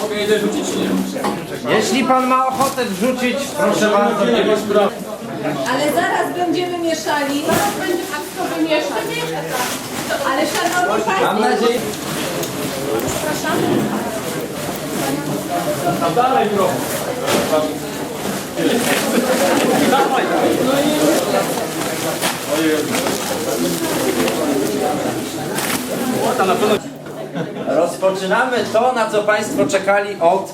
Mogę jeden rzucić czy nie? Jeśli pan ma ochotę wrzucić, proszę bardzo. Ale zaraz będziemy mieszali. Zaraz będzie Państwo wymieszać. Ale szanowni Mam Państwo, nadzieję, A dalej trochę. Dawaj. O, tam na pewno rozpoczynamy to, na co państwo czekali od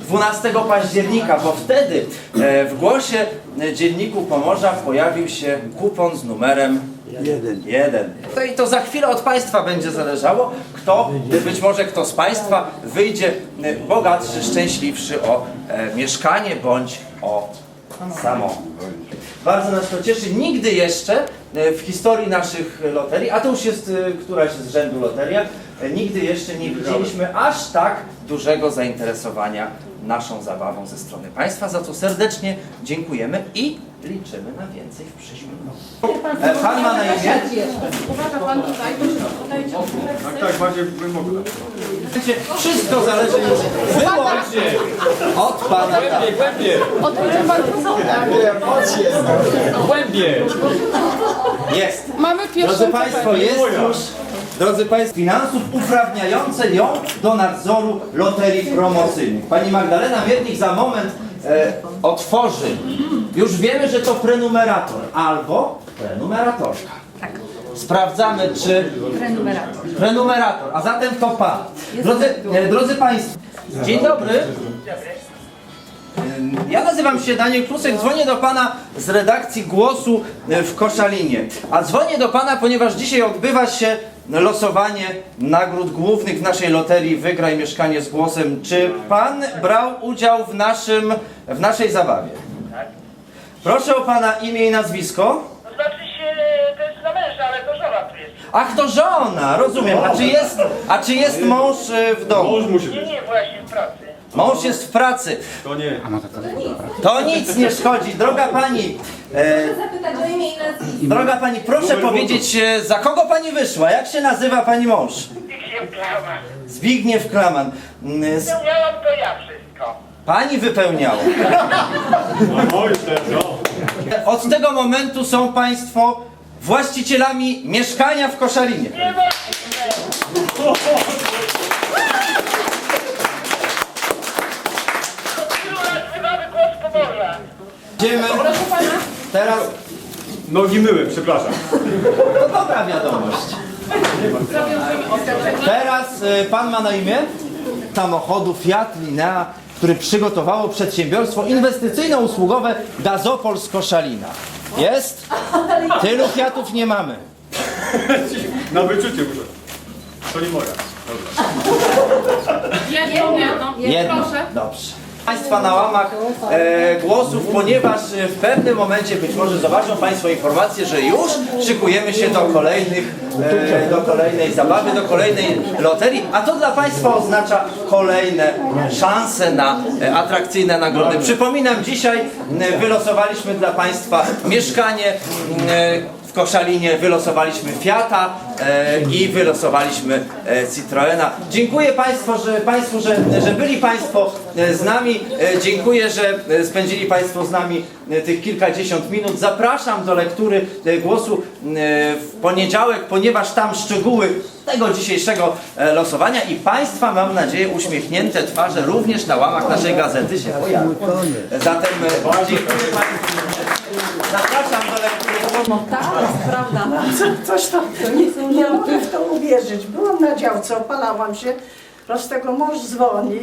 12 października, bo wtedy e, w głosie Dzienniku Pomorza pojawił się kupon z numerem Jeden. Jeden. No i to za chwilę od Państwa będzie zależało, kto, być może kto z Państwa wyjdzie e, bogatszy, szczęśliwszy o e, mieszkanie bądź o samochód. Bardzo nas to cieszy. Nigdy jeszcze e, w historii naszych loterii, a to już jest e, któraś z rzędu loteria, e, nigdy jeszcze nie widzieliśmy aż tak dużego zainteresowania naszą zabawą ze strony Państwa, za co serdecznie dziękujemy i liczymy na więcej w przyszłym roku. E, Pan ma na imię? Uwaga Pan tutaj, podajcie Tak, tak, bardziej wymogę. Słuchajcie, Wszystko zależy już wyłącznie od Pana. tak. Głębie, Odejdzie Pan głębie. Jest. Mamy pierwszą Drodzy Państwo, jest już, drodzy Państwo, finansów uprawniające ją do nadzoru loterii promocyjnych. Pani Magdalena Miernik za moment e, otworzy. Już wiemy, że to prenumerator albo prenumeratorka. Tak. Sprawdzamy, czy prenumerator. prenumerator, a zatem to Pan. Drodzy, e, drodzy Państwo, dzień dobry. Ym, Ja nazywam się Daniel Klusek, dzwonię do Pana z redakcji Głosu e, w Koszalinie. A dzwonię do Pana, ponieważ dzisiaj odbywa się losowanie nagród głównych w naszej loterii Wygraj Mieszkanie z Głosem. Czy Pan brał udział w, naszym, w naszej zabawie? Proszę o Pana imię i nazwisko. Znaczy się, to jest na męża, ale to żona tu jest. Ach, to żona, rozumiem. A czy jest, a czy jest mąż e, w domu? Mąż musi Nie, być. nie, właśnie w pracy. Mąż jest w pracy. To nie. To nic nie szkodzi. Droga Pani, Proszę zapytać o imię i nazwisko. Droga pani, proszę powiedzieć, e, za kogo pani wyszła? Jak się nazywa pani mąż? Nikt się plama. Zbigniew Klaman. Mm, z- Miałam to ja wszystko. Pani wypełniała. Oj, też, o. Od tego momentu są państwo właścicielami mieszkania w Koszalinie. Tylu lat wzywamy głos Pomorza. Idziemy teraz. Nogi myłem, przepraszam. To dobra wiadomość. Teraz e, pan ma na imię samochodu Fiat Linea, który przygotowało przedsiębiorstwo inwestycyjno-usługowe Gazopol z Koszalina. Jest? Tylu Fiatów nie mamy. Na wyczucie muszę. To nie moja. Jedną, jedną. Jedno. Proszę. Dobrze. Państwa na łamach e, głosów, ponieważ e, w pewnym momencie być może zobaczą Państwo informację, że już szykujemy się do kolejnych, e, do kolejnej zabawy, do kolejnej loterii, a to dla Państwa oznacza kolejne szanse na e, atrakcyjne nagrody. Przypominam, dzisiaj e, wylosowaliśmy dla Państwa mieszkanie e, Koszalinie wylosowaliśmy Fiata e, i wylosowaliśmy e, Citroena. Dziękuję Państwu, że, Państwu że, że byli Państwo e, z nami. E, dziękuję, że e, spędzili Państwo z nami e, tych kilkadziesiąt minut. Zapraszam do lektury głosu w poniedziałek, ponieważ tam szczegóły tego dzisiejszego losowania i Państwa, mam nadzieję, uśmiechnięte twarze również na łamach naszej gazety się pojawią. Zatem dziękuję Państwu. Zapraszam do lektury głosu. Tak, prawda. Coś tam, to nie, nie mogę w to uwierzyć. Byłam na działce, opalałam się, roz tego mąż dzwoni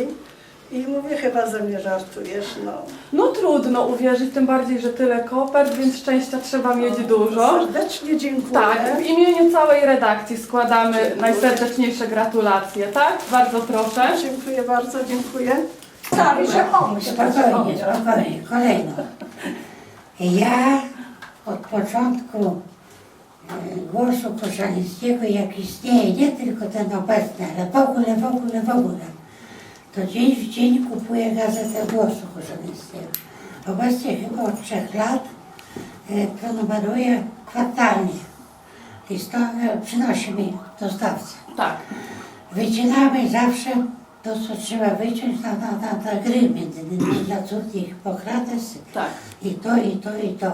i mówię, chyba ze mnie żartujesz, no. No trudno uwierzyć, tym bardziej, że tyle kopert, więc szczęścia trzeba mieć dużo. Serdecznie dziękuję. Tak, w imieniu całej redakcji składamy najserdeczniejsze gratulacje, tak? Bardzo proszę. Dziękuję bardzo, dziękuję. Stary, że pomóż. Spokojnie, spokojnie, kolejno. Ja od początku e, głosu koszalińskiego, jak istnieje, nie tylko ten obecny, ale w ogóle, w ogóle, w ogóle, to dzień w dzień kupuję gazetę głosu koszalińskiego. Obecnie chyba od trzech lat prenumeruję kwartalnie. I stąd e, przynosi mi dostawca. Tak. Wycinamy zawsze to, co trzeba wyciąć na, na, na, na gry, między innymi dla córki Hipokrates. Tak. I to, i to, i to.